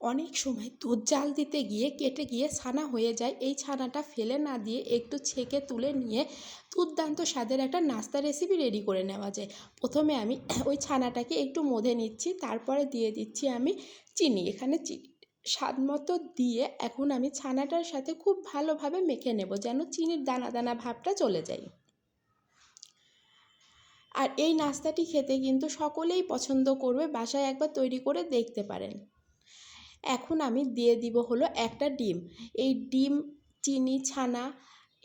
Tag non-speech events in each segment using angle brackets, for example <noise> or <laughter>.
অনেক সময় দুধ জাল দিতে গিয়ে কেটে গিয়ে ছানা হয়ে যায়। এই ছানাটা ফেলে না দিয়ে একটু ছেঁকে তুলে নিয়ে দুর্দান্ত স্বাদের একটা নাস্তা রেসিপি রেডি করে নেওয়া যায়। প্রথমে আমি <clears throat> ওই ছানাটাকে একটু মধে নিচ্ছি, তারপরে দিয়ে দিচ্ছি আমি চিনি। এখানে চিনি স্বাদ মতো দিয়ে এখন আমি ছানাটার সাথে খুব ভালোভাবে মেখে নেব যেন চিনির দানা দানা ভাবটা চলে যায়। আর এই নাস্তাটি খেতে কিন্তু সকলেই পছন্দ করবে, বাসায় একবার তৈরি করে দেখতে পারেন। এখন আমি দিয়ে দিব হলো একটা ডিম। এই ডিম, চিনি, ছানা,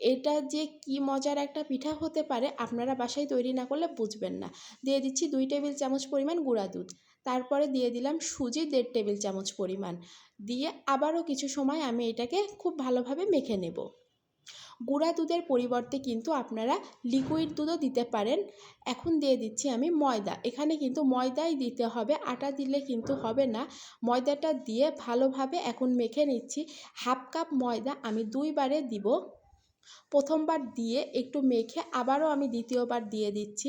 এটা যে কি মজার একটা পিঠা হতে পারে আপনারা বাসায় তৈরি না করলে বুঝবেন না। দিয়ে দিচ্ছি দুই টেবিল চামচ পরিমাণ গুঁড়া দুধ। তারপরে দিয়ে দিলাম সুজি দেড় টেবিল চামচ পরিমাণ। দিয়ে আবারও কিছু সময় আমি এটাকে খুব ভালোভাবে মেখে নেব। গুঁড়া দুধের পরিবর্তে কিন্তু আপনারা লিকুইড দুধও দিতে পারেন। এখন দিয়ে দিচ্ছি আমি ময়দা। এখানে কিন্তু ময়দাই দিতে হবে, আটা দিলে কিন্তু হবে না। ময়দাটা দিয়ে ভালোভাবে এখন মেখে নিচ্ছি। হাফ কাপ ময়দা আমি দুইবারে দিব। প্রথমবার দিয়ে একটু মেখে আবারও আমি দ্বিতীয়বার দিয়ে দিচ্ছি।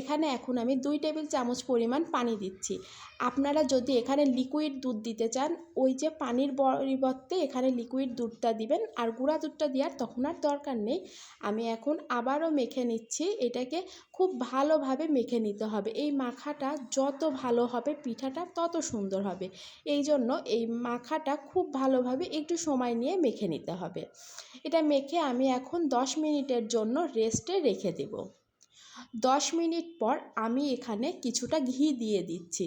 এখানে এখন আমি দুই টেবিল চামচ পরিমাণ পানি দিচ্ছি। আপনারা যদি এখানে লিকুইড দুধ দিতে চান, ওই যে পানির পরিবর্তে এখানে লিকুইড দুধটা দিবেন আর গুঁড়া দুধটা দেওয়ার তখন আর দরকার নেই। আমি এখন আবারও মেখে নিচ্ছি, এটাকে খুব ভালোভাবে মেখে নিতে হবে। এই মাখাটা যত ভালো হবে, পিঠাটা তত সুন্দর হবে। এই জন্য এই মাখাটা খুব ভালোভাবে একটু সময় নিয়ে মেখে নিতে হবে। এটা মেখে আমি এখন দশ মিনিটের জন্য রেস্টে রেখে দেব। দশ মিনিট পর আমি এখানে কিছুটা ঘি দিয়ে দিচ্ছি।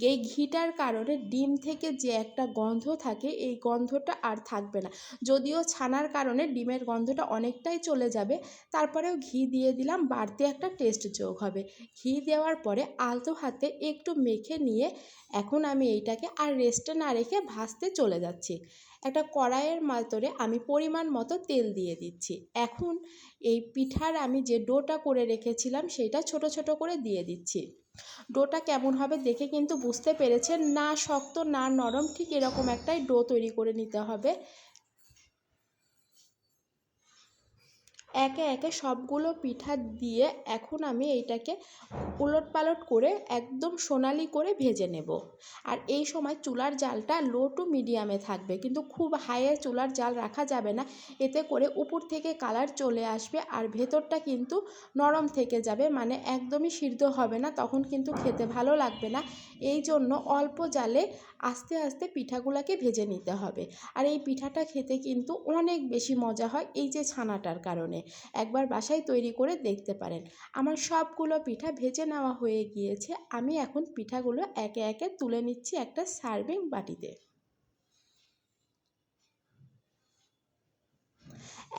এই ঘিটার কারণে ডিম থেকে যে একটা গন্ধ থাকে, এই গন্ধটা আর থাকবে না। যদিও ছানার কারণে ডিমের গন্ধটা অনেকটাই চলে যাবে, তারপরেও ঘি দিয়ে দিলাম, বাড়তি একটা টেস্ট যোগ হবে। ঘি দেওয়ার পরে আলতো হাতে একটু মেখে নিয়ে এখন আমি এইটাকে আর রেস্টে না রেখে ভাজতে চলে যাচ্ছি। একটা কড়াইয়ের মাতরে আমি পরিমাণ মতো তেল দিয়ে দিচ্ছি। এখন এই পিঠার আমি যে ডোটা করে রেখেছিলাম সেটা ছোট ছোট করে দিয়ে দিচ্ছি। ডোটা কেমন হবে দেখে কিন্তু বুঝতে পেরেছেন। না শক্ত, না নরম ঠিক এরকম একটাই ডো তৈরি করে নিতে হবে। একে একে সবগুলো পিঠা দিয়ে এখন আমি এইটাকে উলট পালট করে একদম সোনালি করে ভেজে নেব। আর এই সময় চুলার জালটা লো টু মিডিয়ামে থাকবে। কিন্তু খুব হাইয়ে চুলার জাল রাখা যাবে না। এতে করে উপর থেকে কালার চলে আসবে আর ভেতরটা কিন্তু নরম থেকে যাবে। মানে একদমই সিদ্ধ হবে না। তখন কিন্তু খেতে ভালো লাগবে না। এই জন্য অল্প জালে আস্তে আস্তে পিঠাগুলোকে ভেজে নিতে হবে। আর এই পিঠাটা খেতে কিন্তু অনেক বেশি মজা হয় এই যে ছানাটার কারণে। একবার বাসায় তৈরি করে দেখতে পারেন। আমার সবগুলো পিঠা ভেজে নেওয়া হয়ে গিয়েছে। আমি এখন পিঠাগুলো একে একে তুলে নিচ্ছি একটা সার্ভিং বাটিতে।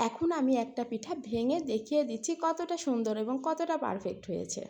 এখন আমি একটা পিঠা ভেঙে দেখিয়ে দিচ্ছি কতটা সুন্দর এবং কতটা পারফেক্ট হয়েছে।